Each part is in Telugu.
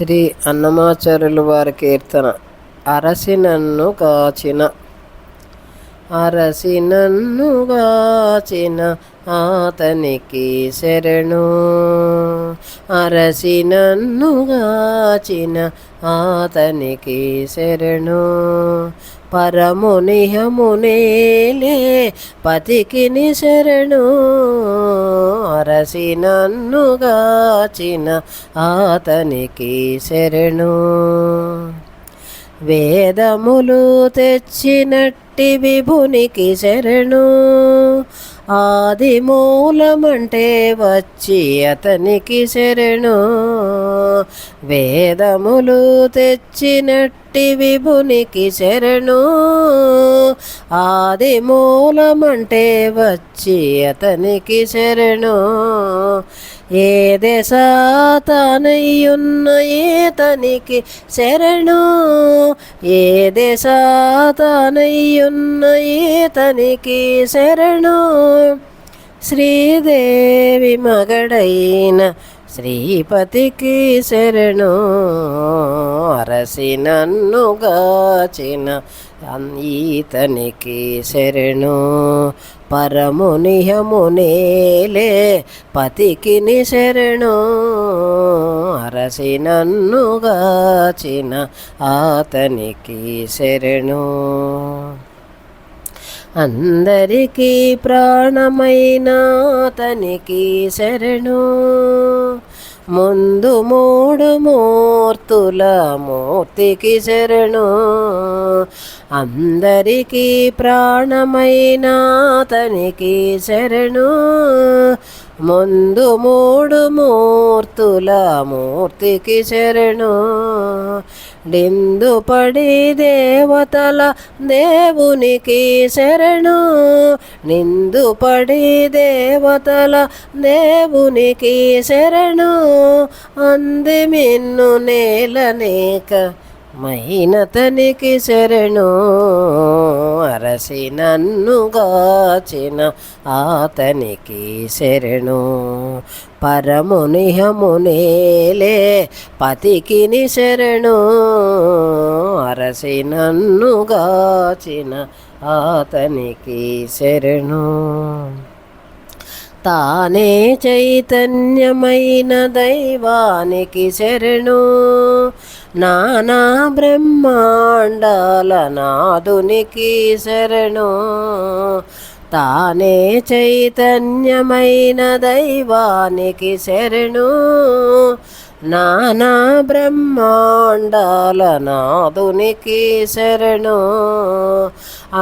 శ్రీ అన్నమాచార్యుల వారి కీర్తన. అరసి నన్ను కాచిన అరసి నన్ను ఆతనికి శరణు. అరసి నన్ను ఆతనికి శరణు. పరమునిహమునేలే పతికిని శరణు. అరసి నన్ను ఆతనికి శరణు. వేదములు తెచ్చినట్టి విభునికి శరణు. ఆది మూలమంటే వచ్చి అతనికి శరణు. వేదములు తెచ్చినట్టి విభునికి శరణు. ఆది మూలమంటే వచ్చి అతనికి శరణు. ఏ దేశాతనయ్యున్న ఏతనికి శరణు. ఏ దేశాతనయ్యున్న ఏతనికి శరణు. శ్రీదేవి మగడైన శ్రీపతికి శరణు అరసి నన్ను గాచిన ఈతనికి శరణు. పరమునిహమునేలే పతికిని శరణు. అరసి నన్ను గాచిన ఆతనికి శరణు. అందరికీ ప్రాణమైన తనికి శరణు. ముందు మూడు మూర్తుల మూర్తికి శరణు. అందరికీ ప్రాణమైన తనికి శరణు. ముందు మూడు మూర్తుల మూర్తికి శరణు. డిందు పడి దేవతల దేవునికి శరణు. నిందు పడి దేవతల దేవునికి శరణు. అంది మిన్ను నేలనేక మైనతనికి శరణు అరసి నన్ను గాచిన ఆతనికి శరణు. పరమునిహమునేలే పతికిని శరణు అరసి నన్ను గాచిన ఆతనికి శరణు. తానే చైతన్యమైన దైవానికి శరణు నానా బ్రహ్మాండాల నాదునికి శరణు. తానే చైతన్యమైన దైవానికి శరణు. నానా బ్రహ్మాండాల నాదునికి శరణు.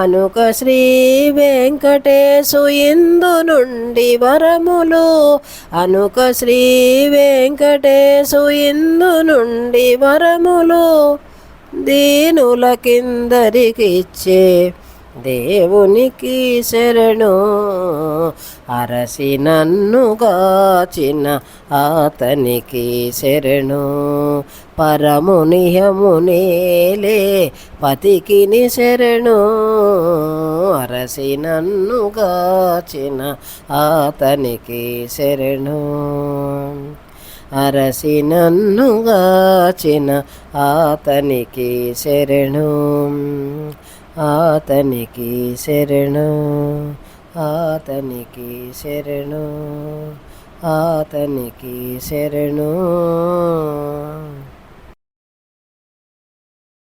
అనుక శ్రీ వెంకటేశు ఇందు నుండి వరములు. అనుక శ్రీ వెంకటేశు ఇందు నుండి వరములు. దీనుల కిందరికిచ్చే దేవునికి శరణు అరసి నన్ను గాచిన ఆతనికి శరణు. పరమునిహమునేలే పతికిని శరణు అరసి నన్ను గాచిన ఆతనికి శరణు. అరసి నన్ను గాచిన ఆతనికి శరణు. ఆతనికి శరణు ఆతనికి శరణు ఆతనికి శరణు.